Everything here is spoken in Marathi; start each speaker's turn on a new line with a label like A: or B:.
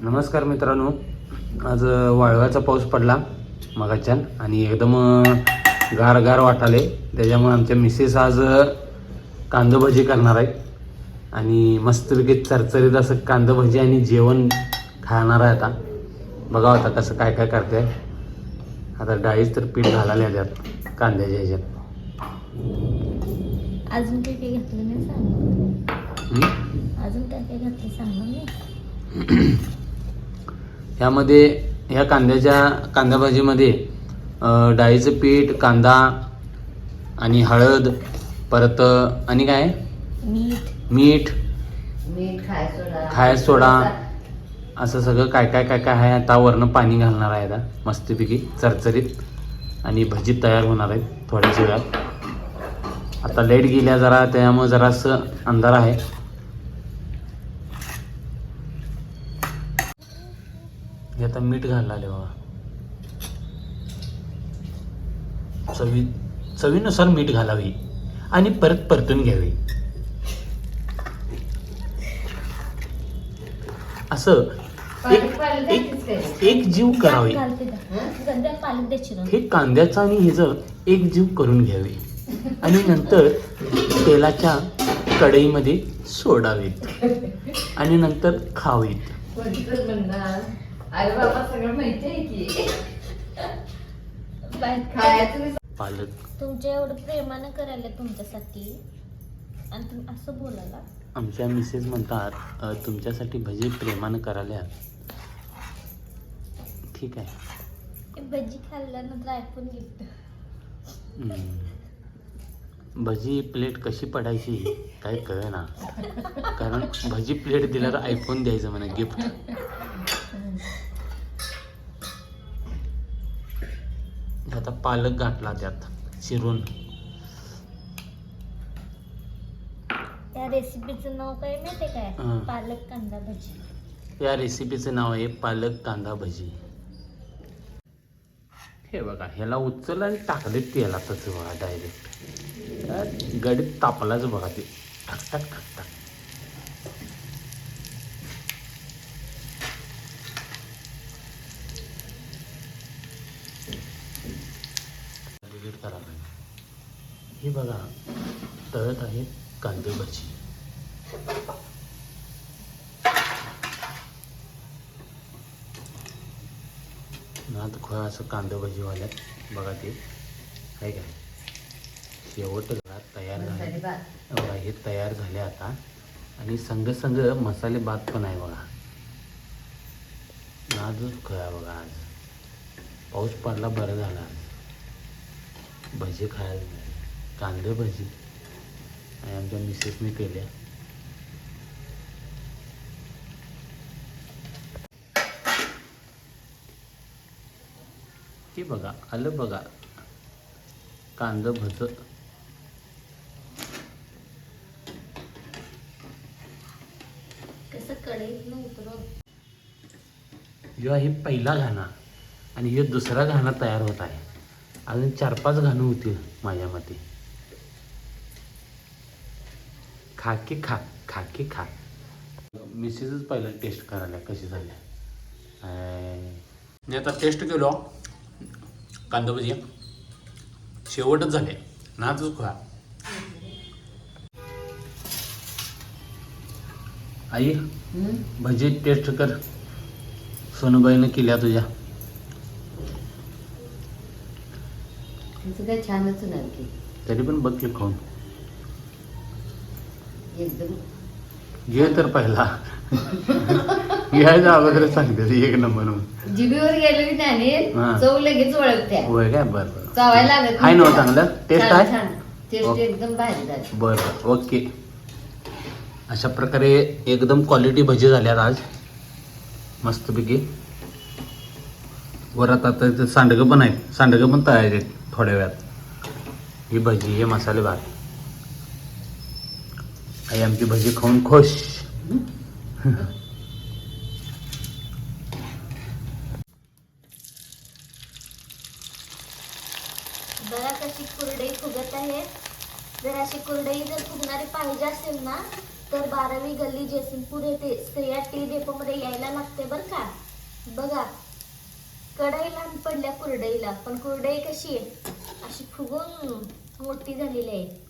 A: नमस्कार मित्रांनो. आज वाळव्याचा पाऊस पडला मगाच्यान आणि एकदम गार गार वाटाले. त्याच्यामुळे आमच्या मिसेस आज अ, कांदा भजी करणार आहे आणि मस्तपैकी चरचरीत असं कांदा भजी आणि जेवण खाणार आहे आता. बघा आता कसं काय काय करते आता डाळीच तर पीठ घालायला त्यात कांद्याच्या ह्याच्यात.
B: अजून काय काय घातलं नाही सांग? अजून काय काय घातलं सांग
A: ह्यामध्ये ह्या कांद्याच्या कांदा भाजीमध्ये डाळीचं पीठ कांदा आणि हळद परत आणि काय?
B: मीठ.
C: खाय सोडा.
A: खाय सोडा. असं सगळं काय काय काय काय आहे? आता वरनं पाणी घालणार आहे आता मस्तपैकी चरचरीत. आणि भजी तयार होणार आहेत थोड्याच वेळात. आता लाइट गेल्या जरा त्यामुळे जरासं अंधार आहे. हे आता मीठ घाललं आले बाबा चवी चवीनुसार मीठ घालावी आणि परत परतून घ्यावी. असं एक एक? एक जीव करावी.
C: हं?
A: हे कांद्याचा आणि हिचं एक जीव करून घ्यावे. आणि नंतर तेलाच्या कढईमध्ये सोडावेत. आणि नंतर खावीत.
C: अरे बाबा सगळं माहिती आहे की खायचं.
A: पालक.
B: तुमच्या एवढं प्रेमानं करायला तुमच्यासाठी. आणि तुम्ही असं बोलायला.
A: आमच्या मिसेस म्हणतात "अ, तुमच्यासाठी भजी प्रेमानं करायला. ठीक आहे.
B: हे भजी खाल्ल्यानंतर ऐकून गिफ्ट
A: हम्म. भजी प्लेट कशी पडायची काय कळ ना कारण भजी प्लेट दिल्यावर आयफोन द्यायचं म्हणा गिफ्ट आता पालक घातला त्यात चिरून.
B: त्या रेसिपीचं नाव काय माहिती काय?
A: हं.
B: पालक कांदा भजी.
A: या रेसिपीचं नाव आहे पालक कांदा भजी. हे बघा ह्याला उचल आणि टाकले तेलातच बघा डायरेक्ट गडीत तापलाच बघा ते. टाक टाक टाक टाक करा हे बघा तळत आहे कांदे भजी नात खोळा असं कांदा भजीवाल्यात बघा ते. आहे काय शेवट घरात तयार झाले. बघा हे तयार झाले आता. आणि संग संग मसाले भात पण आहे बघा. नाजूक खोया बघा आज. पाऊस पडला बरं झाला आज. भजी खायला कांदे भजी. आणि आमच्या मिसेसने केल्या. हे बघा आलं बघा. कांदा भज. जेव्हा हे पहिला घाणा. आणि हे दुसरा घाणा तयार होत आहे. अजून चार पाच घाणं होतील माझ्या मते. खा की खा खा की खा. मिसेसच पहिला टेस्ट करायला कशी झाली आहे. मी आता टेस्ट केलो. कांदा भजी शेवटच झाले. नाच खा. आई? भजी टेस्ट कर. सोनूबाईनं केल्या तुझ्या.
C: तिचं काय छानच होणार की
A: तरी पण बघ की खाऊन
C: एकदम.
A: घे तर पहिला. घ्यायच्या अगोदर सांगते एक नंबर
C: जिबीवर गेलं की त्याने
A: हा.
C: चव लगेच ओळखत्या.
A: होय काय? बरं बरं.
C: चावायला लागत
A: आहे ना चांगलं? टेस्ट
C: छान,
A: आहे?
C: छान. Test
A: okay.
C: एकदम भारी झाली.
A: बरं ओके अशा प्रकारे एकदम क्वालिटी भजी झाल्यात आज. मस्तपैकी. वरात आता सांडगं पण आहेत. सांडगं पण तयार आहेत. थोड्या वेळात ही भजी हे मसाले भात. आई आमची भजी खाऊन खुश.
B: बघा कशी कुरडई फुगत आहे. जर अशी कुरडई जर फुगणारी पाहिजे असेल ना तर बारावी गल्ली जयसिंगपूर येथे स्त्रिया टी डेपोमध्ये यायला लागते बरं का? बघा कढई लहान पडल्या कुरडईला. पण कुरडई कशी आहे? अशी फुगून मोठी झालेली आहे.